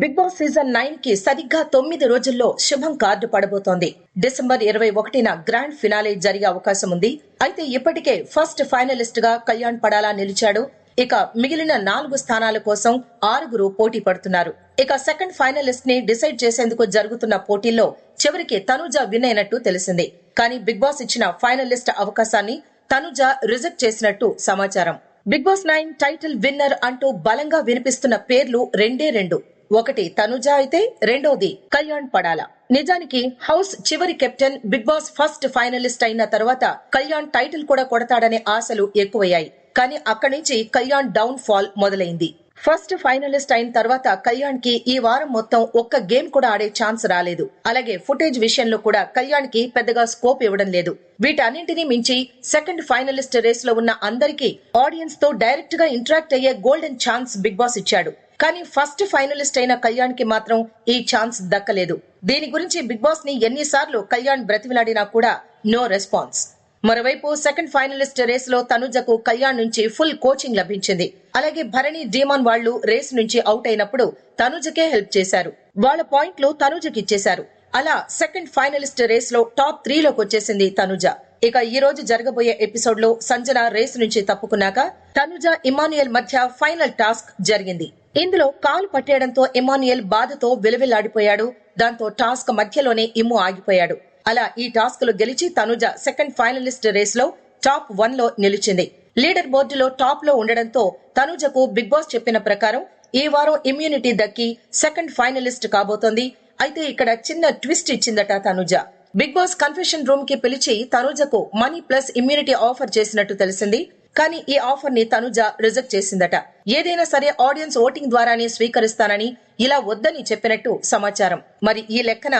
Big boss season నైన్కి సరిగ్గా తొమ్మిది రోజుల్లో శుభం కార్డు పడబోతోంది. డిసెంబర్ ఇరవై ఒకటిన గ్రాండ్ ఫినాలే జరిగే అవకాశం ఉంది. అయితే ఇప్పటికే ఫస్ట్ ఫైనలిస్ట్గా కళ్యాణ్ పడాలా నిలిచాడు. ఇక మిగిలిన నాలుగు స్థానాల కోసం ఆరుగురు పోటీ పడుతున్నారు. ఇక సెకండ్ ఫైనలిస్ట్ని డిసైడ్ చేసేందుకు జరుగుతున్న పోటీల్లో చివరికి తనుజ విన్ అయినట్టు తెలిసింది. కానీ బిగ్ బాస్ ఇచ్చిన ఫైనలిస్ట్ అవకాశాన్ని తనుజ రిజెక్ట్ చేసినట్టు సమాచారం. Bigg Boss nine title winner అంటూ బలంగా వినిపిస్తున్న పేర్లు రెండే రెండు. ఒకటి తనుజ అయితే రెండోది కళ్యాణ్ పడాల. నిజానికి హౌస్ చివరి captain Bigg Boss first finalist అయిన తర్వాత కళ్యాణ్ టైటిల్ కూడా కొడతాడనే ఆశలు ఎక్కువయ్యాయి. కానీ అక్కడి నుంచి కళ్యాణ్ డౌన్ ఫాల్ మొదలైంది. ఫస్ట్ ఫైనలిస్ట్ అయిన తర్వాత కళ్యాణ్కి ఈ వారం మొత్తం ఒక్క గేమ్ కూడా ఆడే ఛాన్స్ రాలేదు. అలాగే ఫుటేజ్ విషయంలో కూడా కళ్యాణ్కి పెద్దగా స్కోప్ ఇవ్వడం లేదు. వీటన్నింటినీ మించి సెకండ్ ఫైనలిస్ట్ రేస్లో ఉన్న అందరికీ ఆడియన్స్తో డైరెక్ట్గా ఇంటరాక్ట్ అయ్యే గోల్డెన్ ఛాన్స్ బిగ్ బాస్ ఇచ్చాడు. కానీ ఫస్ట్ ఫైనలిస్ట్ అయిన కళ్యాణ్కి మాత్రం ఈ ఛాన్స్ దక్కలేదు. దీని గురించి బిగ్ బాస్ని ఎన్నిసార్లు కళ్యాణ్ బ్రతిమిలాడినా కూడా నో రెస్పాన్స్. మరోవైపు సెకండ్ ఫైనలిస్ట్ రేస్లో తనుజకు కళ్యాణ్ నుంచి ఫుల్ కోచింగ్ లభించింది. అలాగే భరణి డీమాన్ వాళ్ళు రేస్ నుంచి అవుట్ అయినప్పుడు తనుజకే హెల్ప్ చేశారు. వాళ్ళ పాయింట్లు తనుజకి ఇచ్చేశారు. అలా సెకండ్ ఫైనలిస్ట్ రేస్లో టాప్ త్రీలోకి వచ్చేసింది తనుజ. ఇక ఈ రోజు జరగబోయే ఎపిసోడ్లో సంజన రేస్ నుంచి తప్పుకున్నాక తనుజ ఇమానుయల్ మధ్య ఫైనల్ టాస్క్ జరిగింది. ఇందులో కాలు పట్టేయడంతో ఎమాన్యుయల్ బాధతో విలవిల్లాడిపోయాడు. దాంతో టాస్క్ మధ్యలోనే ఇమ్ము ఆగిపోయాడు. అలా ఈ టాస్క్లో గెలిచి తనుజ సెకండ్ ఫైనలిస్ట్ రేస్లో టాప్ వన్లో నిలిచింది. లీడర్ బోర్డులో టాప్లో ఉండడంతో తనుజకు బిగ్ బాస్ చెప్పిన ప్రకారం ఈ వారం ఇమ్యూనిటీ దక్కి సెకండ్ ఫైనలిస్ట్ కాబోతోంది. అయితే ఇక్కడ చిన్న ట్విస్ట్ ఇచ్చిందట తనుజ. బిగ్ బాస్ కన్ఫెషన్ రూమ్కి పిలిచి తనుజకు మనీ ప్లస్ ఇమ్యూనిటీ ఆఫర్ చేసినట్టు తెలిసింది. కానీ ఈ ఆఫర్ని తనుజ రిజెక్ట్ చేసిందట. ఏదైనా సరే ఆడియన్స్ ఓటింగ్ ద్వారానే స్వీకరిస్తానని ఇలా వద్దని చెప్పినట్టు సమాచారం. మరి ఈ లెక్కన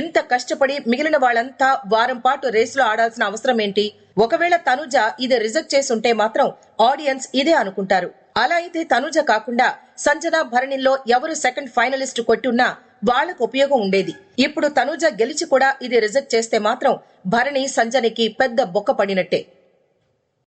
ఇంత కష్టపడి మిగిలిన వాళ్ళంతా వారం పాటు రేసులో ఆడాల్సిన అవసరం ఏంటి? ఒకవేళ తనుజ ఇది రిజెక్ట్ చేసుంటే మాత్రం ఆడియన్స్ ఇదే అనుకుంటారు. అలా అయితే తనుజ కాకుండా సంజన భరణిలో ఎవరు సెకండ్ ఫైనలిస్ట్ కొట్టున్నా వాళ్ళకు ఉపయోగం ఉండేది. ఇప్పుడు తనుజ గెలిచి కూడా ఇది రిజెక్ట్ చేస్తే మాత్రం భరణి సంజనికి పెద్ద బొక్క పడినట్టే.